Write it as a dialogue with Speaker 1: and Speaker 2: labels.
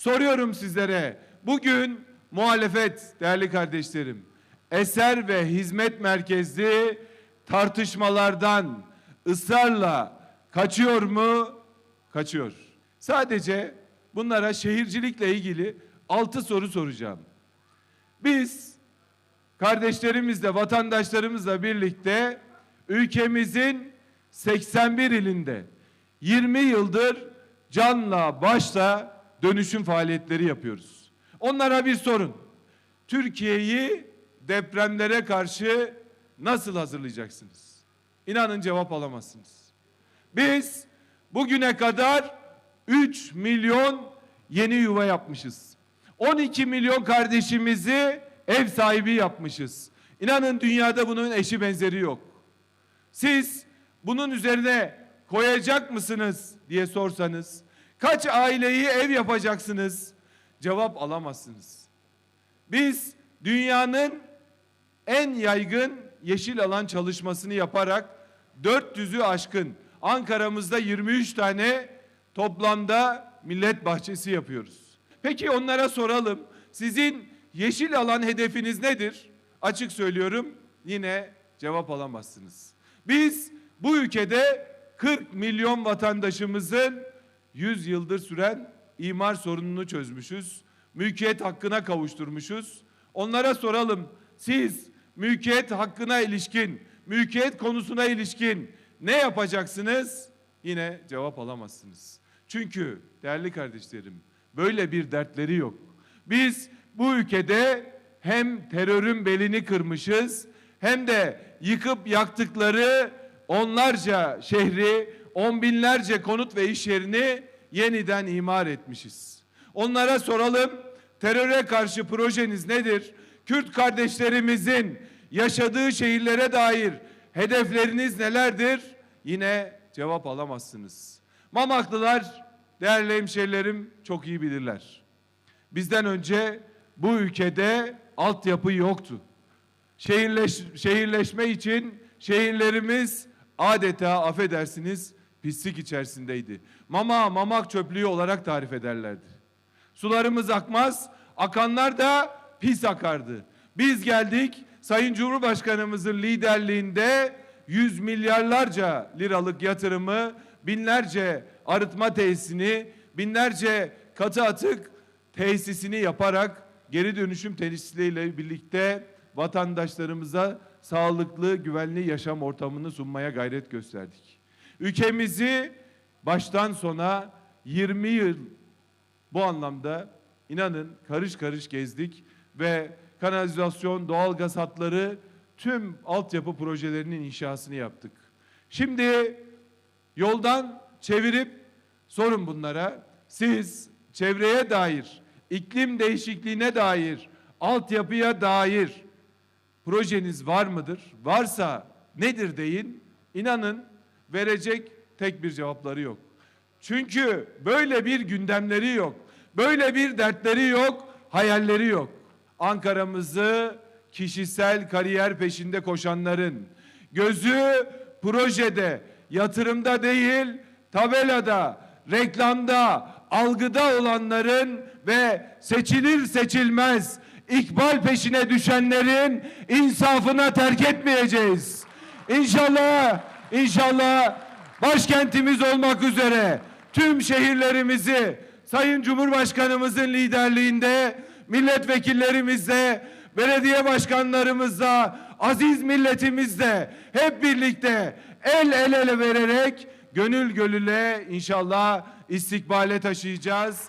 Speaker 1: Soruyorum sizlere. Bugün muhalefet değerli kardeşlerim. Eser ve hizmet merkezli tartışmalardan ısrarla kaçıyor mu? Kaçıyor. Sadece bunlara şehircilikle ilgili altı soru soracağım. Biz kardeşlerimizle, vatandaşlarımızla birlikte ülkemizin 81 ilinde 20 yıldır canla başla dönüşüm faaliyetleri yapıyoruz. Onlara bir sorun. Türkiye'yi depremlere karşı nasıl hazırlayacaksınız? İnanın cevap alamazsınız. Biz bugüne kadar 3 milyon yeni yuva yapmışız. 12 milyon kardeşimizi ev sahibi yapmışız. İnanın dünyada bunun eşi benzeri yok. Siz bunun üzerine koyacak mısınız diye sorsanız kaç aileyi ev yapacaksınız? Cevap alamazsınız. Biz dünyanın en yaygın yeşil alan çalışmasını yaparak 400'ü aşkın Ankara'mızda 23 tane toplamda millet bahçesi yapıyoruz. Peki onlara soralım. Sizin yeşil alan hedefiniz nedir? Açık söylüyorum yine cevap alamazsınız. Biz bu ülkede 40 milyon vatandaşımızın 100 yıldır süren imar sorununu çözmüşüz. Mülkiyet hakkına kavuşturmuşuz. Onlara soralım. Siz mülkiyet hakkına ilişkin, mülkiyet konusuna ilişkin ne yapacaksınız? Yine cevap alamazsınız. Çünkü değerli kardeşlerim böyle bir dertleri yok. Biz bu ülkede hem terörün belini kırmışız hem de yıkıp yaktıkları onlarca şehri, on binlerce konut ve iş yerini yeniden imar etmişiz. Onlara soralım teröre karşı projeniz nedir? Kürt kardeşlerimizin yaşadığı şehirlere dair hedefleriniz nelerdir? Yine cevap alamazsınız. Mamaklılar değerli hemşerilerim çok iyi bilirler. Bizden önce bu ülkede altyapı yoktu. Şehirleş, şehirleşme için şehirlerimiz adeta affedersiniz pislik içerisindeydi. Mama mamak çöplüğü olarak tarif ederlerdi. Sularımız akmaz, akanlar da pis akardı. Biz geldik, Sayın Cumhurbaşkanımızın liderliğinde yüz milyarlarca liralık yatırımı, binlerce arıtma tesisini, binlerce katı atık tesisini yaparak geri dönüşüm tesisleriyle birlikte vatandaşlarımıza sağlıklı, güvenli yaşam ortamını sunmaya gayret gösterdik. Ülkemizi baştan sona 20 yıl bu anlamda inanın karış karış gezdik ve kanalizasyon, doğalgaz hatları tüm altyapı projelerinin inşasını yaptık. Şimdi yoldan çevirip sorun bunlara. Siz çevreye dair, iklim değişikliğine dair, altyapıya dair projeniz var mıdır? Varsa nedir deyin. İnanın verecek tek bir cevapları yok. Çünkü böyle bir gündemleri yok. Böyle bir dertleri yok, hayalleri yok. Ankara'mızı kişisel kariyer peşinde koşanların gözü projede, yatırımda değil, tabelada, reklamda, algıda olanların ve seçilir seçilmez ikbal peşine düşenlerin insafına terk etmeyeceğiz. İnşallah, inşallah başkentimiz olmak üzere tüm şehirlerimizi Sayın Cumhurbaşkanımızın liderliğinde milletvekillerimizle, belediye başkanlarımızla, aziz milletimizle hep birlikte el el ele vererek gönül gönüle inşallah istikbale taşıyacağız.